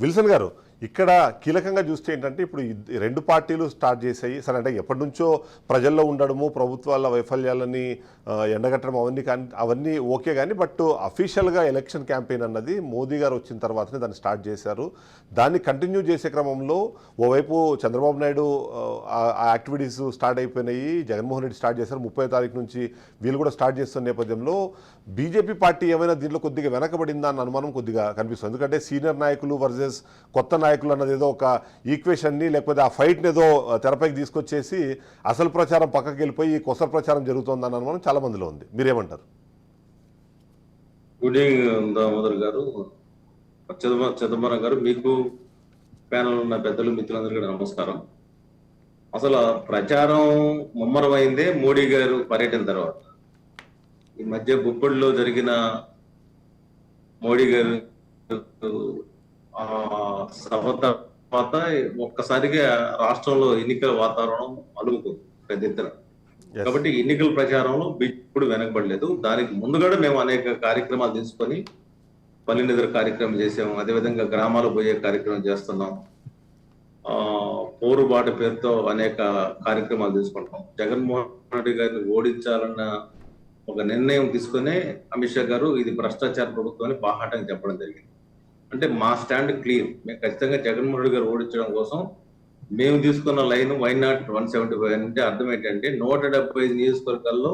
Wilson గారు ఇక్కడ కీలకంగా చూస్తే ఏంటంటే ఇప్పుడు రెండు పార్టీలు స్టార్ట్ చేసాయి సరే అంటే ఎప్పటి నుంచో ప్రజల్లో ఉండడము ప్రభుత్వాల వైఫల్యాలని ఎండగట్టడం అవన్నీ కానీ అవన్నీ ఓకే కానీ బట్ అఫీషియల్గా ఎలక్షన్ క్యాంపెయిన్ అన్నది మోదీ గారు వచ్చిన తర్వాతనే దాన్ని స్టార్ట్ చేశారు. దాన్ని కంటిన్యూ చేసే క్రమంలో ఓవైపు చంద్రబాబు నాయుడు ఆ, ఆ యాక్టివిటీస్ స్టార్ట్ అయిపోయినాయి. జగన్మోహన్ రెడ్డి స్టార్ట్ చేశారు. ముప్పై తారీఖు నుంచి వీళ్ళు కూడా స్టార్ట్ చేస్తున్న నేపథ్యంలో బీజేపీ పార్టీ ఏమైనా దీంట్లో కొద్దిగా వెనకబడిందా అన్న అనుమానం కొద్దిగా కనిపిస్తుంది. ఎందుకంటే సీనియర్ నాయకులు వర్సెస్ కొత్త నాయకులు అన్నది ఏదో ఒక ఈక్వేషన్ని లేకపోతే ఆ ఫైట్ని ఏదో తెరపైకి తీసుకొచ్చేసి అసలు ప్రచారం పక్కకి వెళ్ళిపోయి ఈ ప్రచారం జరుగుతుందని అనుమానం చాలా మందిలో ఉంది. మీరేమంటారు? గుడ్ ఈవినింగ్ దామోదర్ గారు. చిదంబరం గారు మీకు ప్యానల్ ఉన్న పెద్దలు మిత్రులందరికీ నమస్కారం. అసలు ప్రచారం ముమ్మరమైందే మోడీ గారు పర్యటన తర్వాత. ఈ మధ్య బుప్పడిలో జరిగిన మోడీ గారు సభ తర్వాత ఒక్కసారిగా రాష్ట్రంలో ఎన్నికల వాతావరణం అలుగుతుంది పెద్ద ఎత్తున. కాబట్టి ఎన్నికల ప్రచారంలో ఇప్పుడు వెనకబడలేదు. దానికి ముందుగా మేము అనేక కార్యక్రమాలు తీసుకొని పల్లె నిద్ర కార్యక్రమం చేసాము. అదేవిధంగా గ్రామాలు పోయే కార్యక్రమం చేస్తున్నాం. ఆ పోరుబాటు పేరుతో అనేక కార్యక్రమాలు తీసుకుంటాం జగన్మోహన్ రెడ్డి గారిని ఓడించాలన్న ఒక నిర్ణయం తీసుకునే అమిత్ షా గారు ఇది భ్రష్టాచార ప్రభుత్వం అని బాహాటంగా చెప్పడం జరిగింది. అంటే మా స్టాండ్ క్లియర్ మేము ఖచ్చితంగా జగన్మోహన్ రెడ్డి గారు ఓడించడం కోసం మేము తీసుకున్న line why not one seventy five అంటే అర్థం ఏంటంటే నూట డెబ్బై ఐదు నియోజకవర్గాల్లో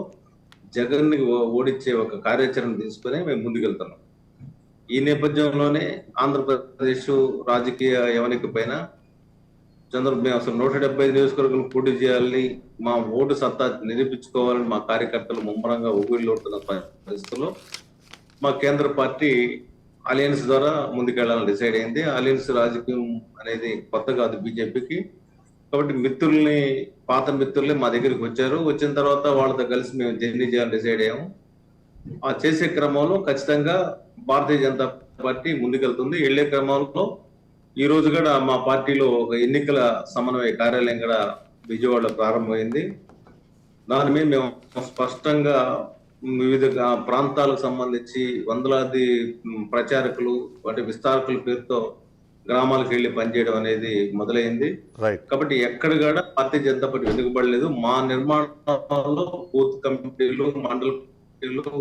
జగన్ని ఓడించే ఒక కార్యాచరణ తీసుకుని మేము ముందుకెళ్తున్నాం. ఈ నేపథ్యంలోనే ఆంధ్రప్రదేశ్ రాజకీయ యవనిక పైన చంద్ర మేము అసలు నూట డెబ్బై ఐదు నియోజకవర్గాలు పోటీ చేయాలని మా ఓటు సత్తా నిరూపించుకోవాలని మా కార్యకర్తలు ముమ్మరంగా ఊగిళ్ళోడుతున్న పరిస్థితుల్లో మా కేంద్ర పార్టీ అలయన్స్ ద్వారా ముందుకెళ్ళాలని డిసైడ్ అయింది. అలయన్స్ రాజకీయం అనేది కొత్త కాదు బీజేపీకి. కాబట్టి మిత్రుల్ని పాత మిత్రులే మా దగ్గరికి వచ్చారు. వచ్చిన తర్వాత వాళ్ళతో కలిసి మేము జర్నీ చేయాలని డిసైడ్ అయ్యాము. ఆ చేసే క్రమంలో ఖచ్చితంగా భారతీయ జనతా పార్టీ ముందుకెళ్తుంది. వెళ్ళే క్రమంలో ఈ రోజు కూడా మా పార్టీలో ఒక ఎన్నికల సమన్వయ కార్యాలయం కూడా విజయవాడలో ప్రారంభమైంది. దాని మీద మేము స్పష్టంగా వివిధ ప్రాంతాలకు సంబంధించి వందలాది ప్రచారకులు అంటే విస్తారకుల పేరుతో గ్రామాలకు వెళ్ళి పనిచేయడం అనేది మొదలైంది. కాబట్టి ఎక్కడ కూడా భారతీయ జనతా పార్టీ వెనుకబడలేదు. మా నిర్మాణంలో బూత్ కమిటీలు మండల కమిటీలు